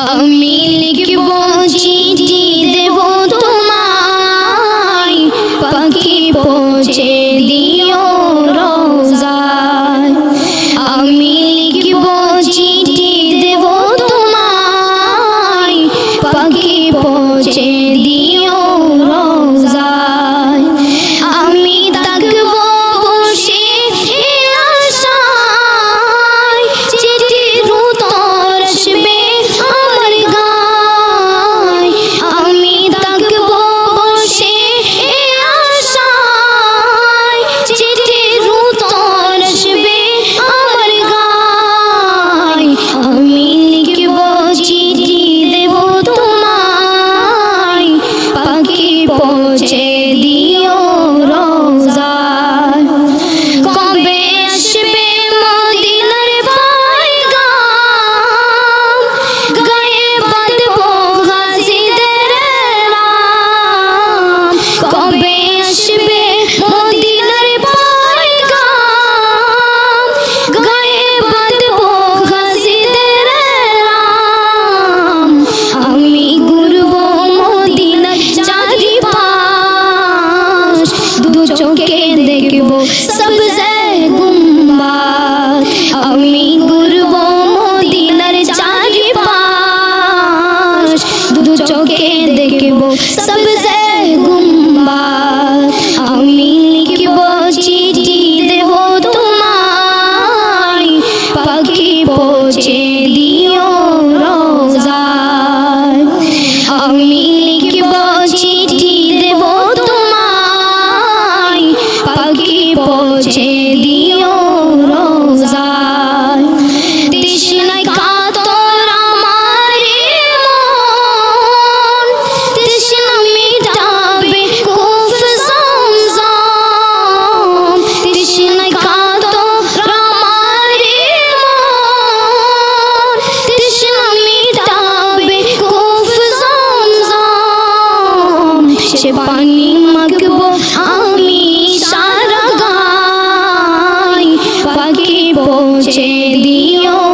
আমি লিখব চিঠি change. পৌঁছে দিও।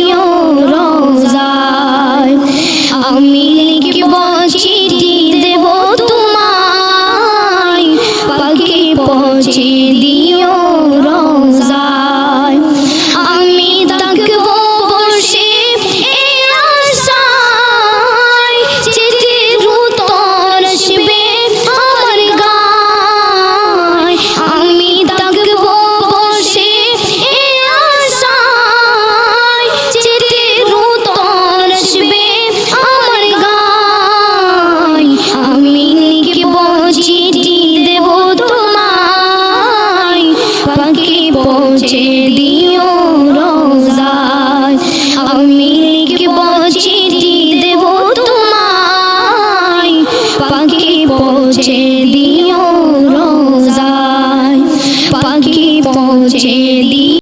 প্রিয় রোজায়। আমি লিখব চিঠি দেব তোমায়। পাখি পৌঁছে দিও